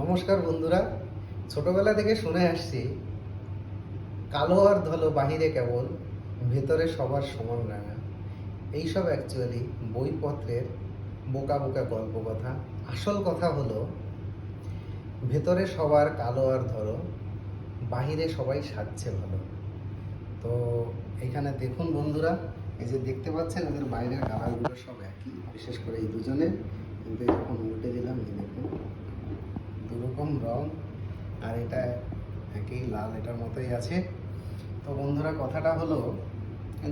নমস্কার বন্ধুরা, ছোটবেলা থেকে শুনে আসছি, কালো আর ধলো বাহিরে কেবল, ভেতরে সবার সমান রাঙা। এইসব অ্যাকচুয়ালি বইপত্রের বোকা বোকা গল্প কথা। আসল কথা হলো, ভেতরে সবার কালো আর ধরো বাহিরে সবাই সাজছে ভালো। তো এখানে দেখুন বন্ধুরা, এই যে দেখতে পাচ্ছেন, এদের বাইরের কালারগুলো সব একই, বিশেষ করে এই দুজনের। কিন্তু যখন উল্টে দিলাম দেখুন, দুরকম রং, আর এটা একই লাল এটার মতোই আছে। তো বন্ধুরা, কথাটা হলো,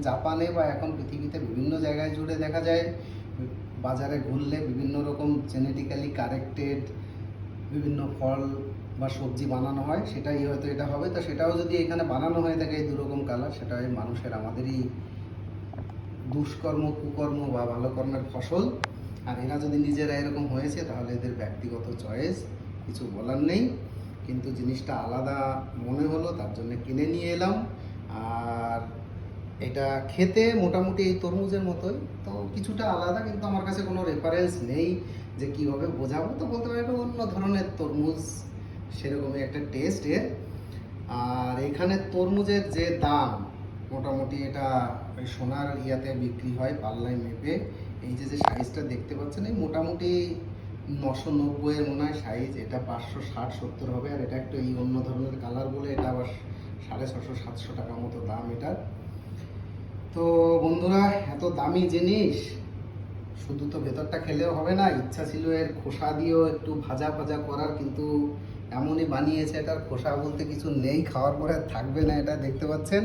জাপানে বা এখন পৃথিবীতে বিভিন্ন জায়গায় জুড়ে দেখা যায়, বাজারে ঘুরলে বিভিন্ন রকম জেনেটিক্যালি কারেক্টেড বিভিন্ন ফল বা সবজি বানানো হয়, সেটাই হয়তো এটা হবে। তো সেটাও যদি এখানে বানানো হয়ে থাকে এই দুরকম কালার সেটা মানুষের আমাদেরই দুষ্কর্ম, কুকর্ম বা ভালো কর্মের ফসল। আর এরা যদি নিজেরা এরকম হয়েছে, তাহলে এদের ব্যক্তিগত চয়েস কিছু বলার নেই। কিন্তু জিনিসটা আলাদা মনে হলো, তার জন্য কিনে নিয়ে এলাম। আর এটা খেতে মোটামুটি এই তরমুজের মতোই। তো কিছুটা আলাদা, কিন্তু আমার কাছে কোনো রেফারেন্স নেই যে কীভাবে বোঝাবো। তো বলতে পারি এটা অন্য ধরনের তরমুজ, সেরকমই একটা টেস্ট এর। আর এখানে তরমুজের যে দাম মোটামুটি এটা ওই সোনার ইয়াতে বিক্রি হয়, পাল্লায় মেপে। এই যে যে সাইজটা দেখতে পাচ্ছেন, এই মোটামুটি নশো নব্বইয়ের মনে হয় সাইজ। এটা পাঁচশো ষাট, সত্তর হবে, আর এটা একটু এই অন্য ধরনের কালার বলে এটা আবার সাড়ে ছশো, সাতশো টাকার মতো দাম এটার। তো বন্ধুরা, এত দামি জিনিস, শুধু তো ভেতরটা খেলেও হবে না, ইচ্ছা ছিল এর খোসা দিয়েও একটু ভাজা ভাজা করার, কিন্তু এমনই বানিয়েছে এটার খোসা বলতে কিছু নেই, খাওয়ার পরে থাকবে না এটা, দেখতে পাচ্ছেন?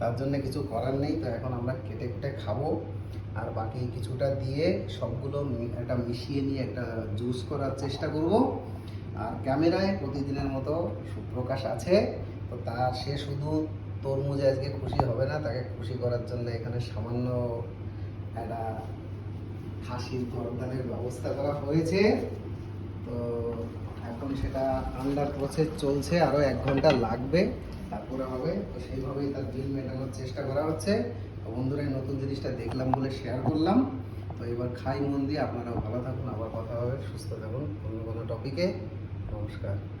তার জন্য কিছু করার নেই, তো এখন আমরা কেটে কেটে খাব। আর বাকি কিছুটা দিয়ে সবগুলো একটা মিশিয়ে নিয়ে একটা জুস করার চেষ্টা করব। আর ক্যামেরায় প্রতিদিনের মতো সুপ্রকাশ আছে, তো তার সে শুধু তরমুজে আজকে খুশি হবে না, তাকে খুশি করার জন্য এখানে সামান্য একটা হাসির দরদানের ব্যবস্থা করা হয়েছে। তো এখন সেটা আন্ডার প্রসেস চলছে আরও এক ঘণ্টা লাগবে। তারপরে হবে। তো সেইভাবেই তার বিল মেটানোর চেষ্টা করা হচ্ছে। বন্ধুরা নতুন জিনিসটা দেখলাম বলে শেয়ার করলাম। তো এবার খাই মন দিয়ে আপনারাও ভালো থাকুন, আবার কথা হবে। সুস্থ থাকুন। অন্য কোনো টপিকে নমস্কার।